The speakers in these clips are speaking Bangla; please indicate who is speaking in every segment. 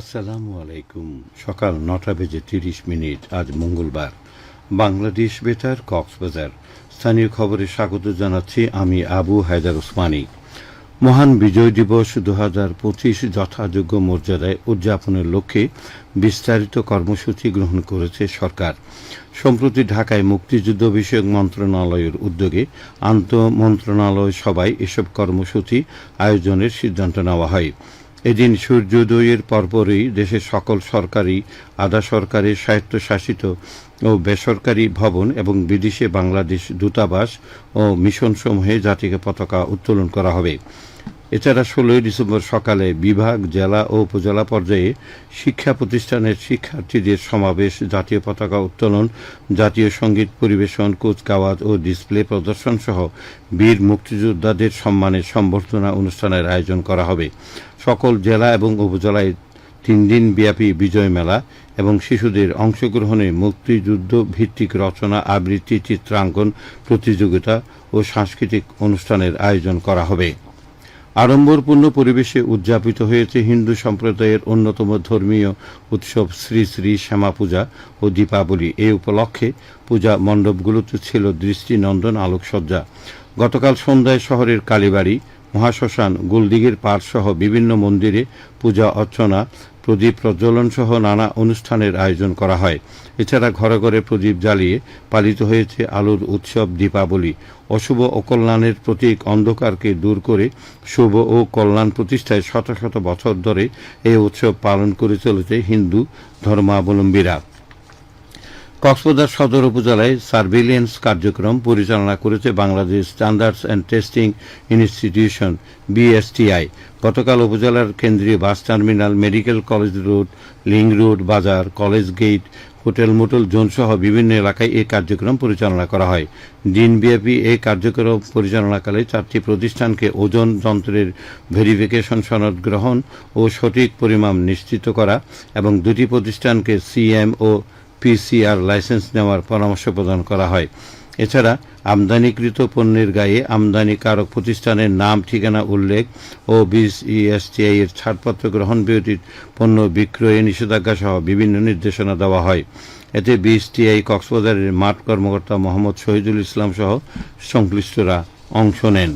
Speaker 1: আসসালামু আলাইকুম। সকাল নটা বেজে তিরিশ মিনিট, আজ মঙ্গলবার। বাংলাদেশ বেতার, কক্সবাজার। স্থানীয় খবরে স্বাগত জানাচ্ছি আমি আবু হায়দার ওসমানী। মহান বিজয় দিবস দু হাজার পঁচিশ যথাযোগ্য মর্যাদায় উদযাপনের লক্ষ্যে বিস্তারিত কর্মসূচি গ্রহণ করেছে সরকার। সম্প্রতি ঢাকায় মুক্তিযুদ্ধ বিষয়ক মন্ত্রণালয়ের উদ্যোগে আন্তঃ মন্ত্রণালয় সভায় এসব কর্মসূচি আয়োজনের সিদ্ধান্ত নেওয়া হয়। এদিন সূর্যোদয়ের পরপরই দেশের সকল সরকারি, আধা সরকারি, স্বায়ত্তশাসিত ও বেসরকারি ভবন এবং বিদেশে বাংলাদেশ দূতাবাস ও মিশনসমূহে জাতিকে পতাকা উত্তোলন করা হবে। এছাড়া ষোলোই ডিসেম্বর সকালে বিভাগ, জেলা ও উপজেলা পর্যায়ে শিক্ষা প্রতিষ্ঠানের শিক্ষার্থীদের সমাবেশ, জাতীয় পতাকা উত্তোলন, জাতীয় সংগীত পরিবেশন, কুচকাওয়াজ ও ডিসপ্লে প্রদর্শন সহ বীর মুক্তিযোদ্ধাদের সম্মানে সম্বর্ধনা অনুষ্ঠানের আয়োজন করা হবে। সকল জেলা এবং উপজেলায় তিন দিন ব্যাপী বিজয় মেলা এবং শিশুদের অংশগ্রহণে মুক্তিযুদ্ধ ভিত্তিক রচনা, আবৃত্তি, চিত্রাঙ্কন, প্রতিযোগিতা ও সাংস্কৃতিক অনুষ্ঠানের আয়োজন করা হবে। আড়ম্বরপূর্ণ পরিবেশে উদযাপিত হয়েছে হিন্দু সম্প্রদায়ের অন্যতম ধর্মীয় উৎসব শ্রী শ্রী শ্যামা পূজা ও দীপাবলি। এ উপলক্ষে পূজা মণ্ডপগুলোতে ছিল দৃষ্টিনন্দন আলোকসজ্জা। গতকাল সন্ধ্যায় শহরের কালীবাড়ি, মহাশ্মশান গুলদিগের পাড় সহ বিভিন্ন মন্দিরে পূজা অর্চনা প্রদীপ প্রজ্বলন সহ নানা অনুষ্ঠানের আয়োজন করা হয়। এছাড়া ঘরে ঘরে প্রদীপ জ্বালিয়ে পালিত হয়েছে আলোর উৎসব দীপাবলি। অশুভ ও কল্যাণের প্রতীক অন্ধকারকে দূর করে শুভ ও কল্যাণ প্রতিষ্ঠায় শত শত বছর ধরে এই উৎসব পালন করে চলেছে হিন্দু ধর্মাবলম্বীরা। কক্সবাজার সদর উপজেলায় সার্ভিলিয়েন্স কার্যক্রম পরিচালনা করেছে Bangladesh standards and testing institution, BSTI. গতকাল উপজেলার কেন্দ্রীয় bus terminal, medical college road, link road, বাজার, college gate, hotel motel zone সহ বিভিন্ন এলাকায় এই কার্যক্রম পরিচালনা করা হয়। দিনব্যাপী এই কার্যক্রম পরিচালনাকালে চারটি প্রতিষ্ঠানকে ওজন যন্ত্রের ভেরিফিকেশন সনদ গ্রহণ ও সঠিক পরিমাণ নিশ্চিত করা এবং দুটি প্রতিষ্ঠানকে সিএম ও পিসিআর লাইসেন্স নেওয়ার পরামর্শ প্রদান করা হয়। এছাড়া, আমদানিকৃত পণ্যের গায়ে আমদানিকারক প্রতিষ্ঠানের নাম, ঠিকানা, উল্লেখ ও বিএসটিআই এর ছাড়পত্র, গ্রহণ ব্যতীত পণ্য বিক্রয়ে নিষেধাজ্ঞা সহ বিভিন্ন নির্দেশনা দেওয়া হয়। এতে বিএসটিআই কক্সবাজারের মাঠ কর্মকর্তা মোহাম্মদ শহীদুল ইসলাম সহ সংশ্লিষ্টরা অংশ নেন।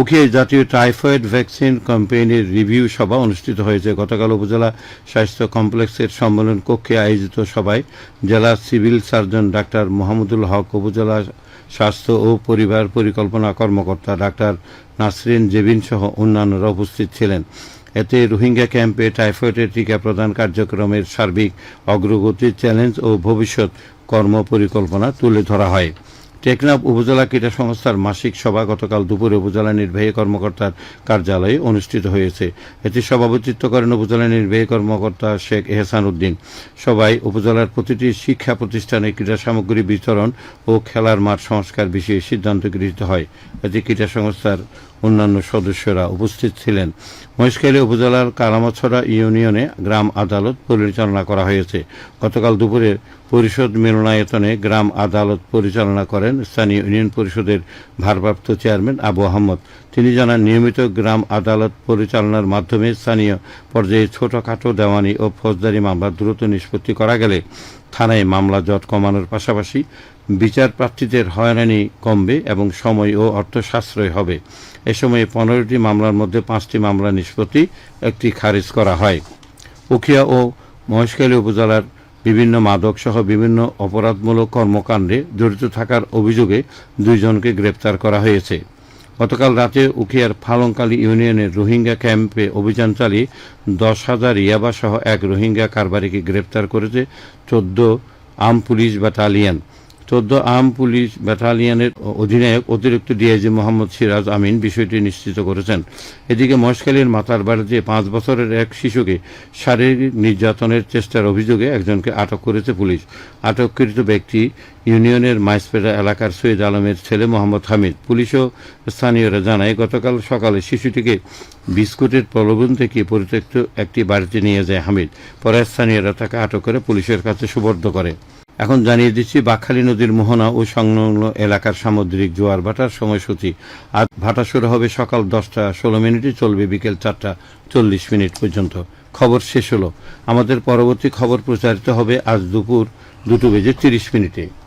Speaker 1: উখিয়ায় জাতীয় টাইফয়েড ভ্যাকসিন ক্যাম্পেইনের রিভিউ সভা অনুষ্ঠিত হয়েছে। গতকাল উপজেলা স্বাস্থ্য কমপ্লেক্সের সম্মেলন কক্ষে আয়োজিত সভায় জেলা civil surgeon doctor Mohammadul Haque, উপজেলা স্বাস্থ্য ও পরিবার পরিকল্পনা কর্মকর্তা ডাক্তার নাসরিন জেবিন সহ অন্যান্যরা উপস্থিত ছিলেন। এতে রোহিঙ্গা ক্যাম্পে টাইফয়েডের টিকা প্রদান কার্যক্রমের সার্বিক অগ্রগতি, চ্যালেঞ্জ ও ভবিষ্যৎ কর্মপরিকল্পনা তুলে ধরা হয়। টেকনাফ উপজেলা ক্রীড়া সংস্থার মাসিক সভা গতকাল দুপুরে উপজেলা নির্বাহী কর্মকর্তার কার্যালয়ে অনুষ্ঠিত হয়েছে। এটি সভাপতিত্ব করেন উপজেলা নির্বাহী কর্মকর্তা শেখ এহসান উদ্দিন। সবাই উপজেলার প্রতিটি শিক্ষা প্রতিষ্ঠানে ক্রীড়া সামগ্রী বিতরণ ও খেলার মাঠ সংস্কার বিষয়ে সিদ্ধান্ত গৃহীত হয়। এটি ক্রীড়া সংস্থার অন্যান্য সদস্যরা উপস্থিত ছিলেন। মহেশখালী উপজেলার কালামাছড়া ইউনিয়নে গ্রাম আদালত পরিচালনা করা হয়েছে। গতকাল দুপুরে পরিষদ মিলনায়তনে গ্রাম আদালত পরিচালনা করেন স্থানীয় ইউনিয়ন পরিষদের ভারপ্রাপ্ত চেয়ারম্যান আবু আহমদ। তিনি জানান, নিয়মিত গ্রাম আদালত পরিচালনার মাধ্যমে স্থানীয় পর্যায়ে ছোটখাটো দেওয়ানি ও ফৌজদারি মামলা দ্রুত নিষ্পত্তি করা গেলে থানায় মামলা জট কমানোর পাশাপাশি বিচার প্রার্থীদের হয়রানি কমবে এবং সময় ও অর্থ সাশ্রয় হবে। এ সময়ে পনেরোটি মামলার মধ্যে পাঁচটি মামলা নিষ্পত্তি, একটি খারিজ করা হয়। উখিয়া ও মহেশখালী উপজেলার বিভিন্ন মাদক সহ বিভিন্ন অপরাধমূলক কর্মকাণ্ডে জড়িত থাকার অভিযোগে দুইজনকে গ্রেপ্তার করা হয়েছে। গতকাল রাতে উখিয়ার ফালংকালী ইউনিয়নের রোহিঙ্গা ক্যাম্পে অভিযান চালিয়ে দশ হাজার ইয়াবাসহ এক রোহিঙ্গা কারবারিকে গ্রেপ্তার করেছে চোদ্দ আম পুলিশ ব্যাটালিয়ন চোদ্দ আম পুলিশ ব্যাটালিয়নের অধিনায়ক অতিরিক্ত ডিআইজি মোহাম্মদ সিরাজ আমিন বিষয়টি নিশ্চিত করেছেন। এদিকে মহেশখালীর মাতার বাড়িতে পাঁচ বছরের এক শিশুকে শারীরিক নির্যাতনের চেষ্টার অভিযোগে একজনকে আটক করেছে পুলিশ। আটককৃত ব্যক্তি ইউনিয়নের মাইসপেটা এলাকার সৈয়দ আলমের ছেলে মোহাম্মদ হামিদ। পুলিশ ও স্থানীয়রা জানায়, গতকাল সকালে শিশুটিকে বিস্কুটের প্রলোভন থেকে পরিত্যক্ত একটি বাড়িতে নিয়ে যায় হামিদ। পরে স্থানীয়রা তাকে আটক করে পুলিশের কাছে সুবর্দ করে। এখন জানিয়ে দিচ্ছি, বাকখালী নদীর মোহনা ও সংলগ্ন এলাকার সামুদ্রিক জোয়ার ভাটার সময়সূচি। আজ ভাটা শুরু হবে সকাল দশটা ষোলো মিনিটে, চলবে বিকেল চারটা চল্লিশ মিনিট পর্যন্ত। খবর শেষ হলো। আমাদের পরবর্তী খবর প্রচারিত হবে আজ দুপুর দুটো বেজে তিরিশ মিনিটে।